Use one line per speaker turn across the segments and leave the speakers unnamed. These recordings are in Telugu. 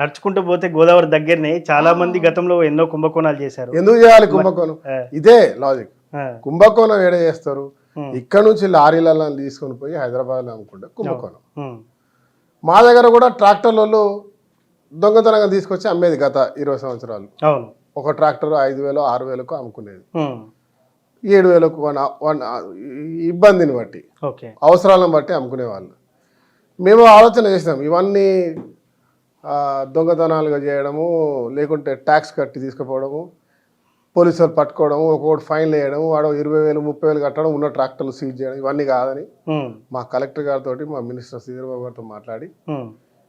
నడుచుకుంటూ పోతే గోదావరి దగ్గరనే చాలా మంది గతంలో ఎన్నో కుంభకోణాలు చేశారు.
ఎందుకు చేయాలి కుంభకోణం? ఇదే లాజిక్ కుంభకోణం ఏడ చేస్తారు? ఇక్కడ నుంచి లారీలలో తీసుకొని పోయి హైదరాబాద్లో అమ్ముకుంటే కుంభకోణం. మా దగ్గర కూడా ట్రాక్టర్లలో దొంగతనంగా తీసుకొచ్చి అమ్మేది గత ఇరవై సంవత్సరాలు. ఒక ట్రాక్టర్ ఐదు వేలు ఆరు వేలకు అమ్ముకునేది. ఏడు వేలకు వన్ వన్ ఇబ్బందిని బట్టి. అవసరాలను బట్టి అమ్ముకునేవాళ్ళు. మేము ఆలోచన చేసినాం ఇవన్నీ దొంగతనాలుగా చేయడము లేకుంటే ట్యాక్స్ కట్టి తీసుకుపోవడము పోలీసు వాళ్ళు పట్టుకోవడము ఒక్కొక్కటి ఫైన్లు వేయడం వాడు ఇరవై వేలు ముప్పై వేలు కట్టడం ఉన్న ట్రాక్టర్లు సీజ్ చేయడం ఇవన్నీ కాదని మా కలెక్టర్ గారితో మా మినిస్టర్ శ్రీధర్బాబు గారితో మాట్లాడి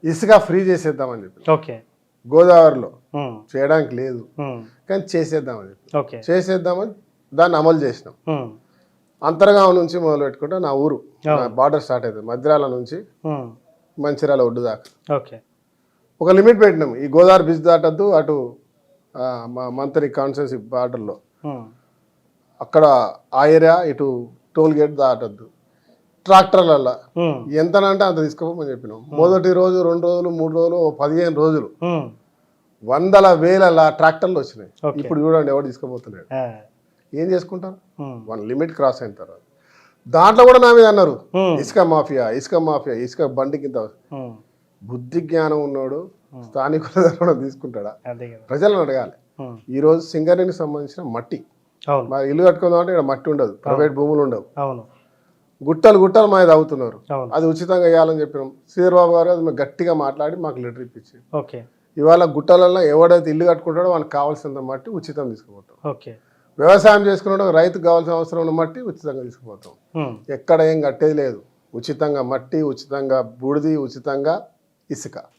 ఇసుక ఫ్రీ చేసేద్దామని చెప్పి.
ఓకే.
గోదావరిలో చేయడానికి లేదు. కానీ చేసేద్దామని చెప్పి.
ఓకే.
చేసేద్దామని దాన్ని అమలు చేసినాం. అంతర్గాం నుంచి మొదలు పెట్టుకుంటే నా ఊరు బార్డర్ స్టార్ట్ అవుతుంది మధ్యరాల నుంచి మంచిర్యాల ఒడ్డు దాకా.
ఓకే.
ఒక లిమిట్ పెట్టినాం. ఈ గోదావరి బ్రిడ్జ్ దాటద్దు అటు మా మంత్రి కాన్స్టిట్యూన్సీ బార్డర్లో. అక్కడ ఆ ఏరియా ఇటు టోల్ గేట్ దాటద్దు.
ఉమ్,
ఎంతనంటే అంత తీసుకోమని చెప్పినాం. మొదటి రోజు రెండు రోజులు మూడు రోజులు పదిహేను రోజులు. వందల వేల ట్రాక్టర్లు వచ్చినాయి. ఇప్పుడు చూడండి ఎవరు తీసుకోబోతున్నాడు ఏం చేసుకుంటారు? వన్ లిమిట్ క్రాస్ అయిన తర్వాత. దాంట్లో కూడా నా మీద అన్నారు. ఇసుక మాఫియా ఇసుక మాఫియా ఇసుక బండి కింద బుద్ధి జ్ఞానం ఉన్నాడు స్థానికుల కూడా తీసుకుంటాడా? ప్రజలను అడగాలి. ఈ రోజు సింగరేణికి సంబంధించిన మట్టి. మా ఇల్లు కట్టుకుందాం అంటే ఇక్కడ మట్టి ఉండదు. ప్రైవేట్ భూములు ఉండవు.
అవును.
గుట్టలు గుట్టలు మా అవుతున్నారు అది ఉచితంగా ఇవ్వాలని చెప్పినాం. శ్రీధర్బాబు గారు అది గట్టిగా మాట్లాడి మాకు లెటర్ ఇప్పించి
ఓకే.
ఇవాళ గుట్టలలో ఎవడైతే ఇల్లు కట్టుకుంటాడో మనకు కావాల్సినంత మట్టి ఉచితం తీసుకుపోతాం.
ఓకే.
వ్యవసాయం చేసుకున్నాడో రైతుకు కావాల్సిన అవసరం ఉన్న మట్టి ఉచితంగా తీసుకుపోతాం. ఎక్కడ ఏం కట్టేది లేదు. ఉచితంగా మట్టి ఉచితంగా బూడిది ఉచితంగా ఇసుక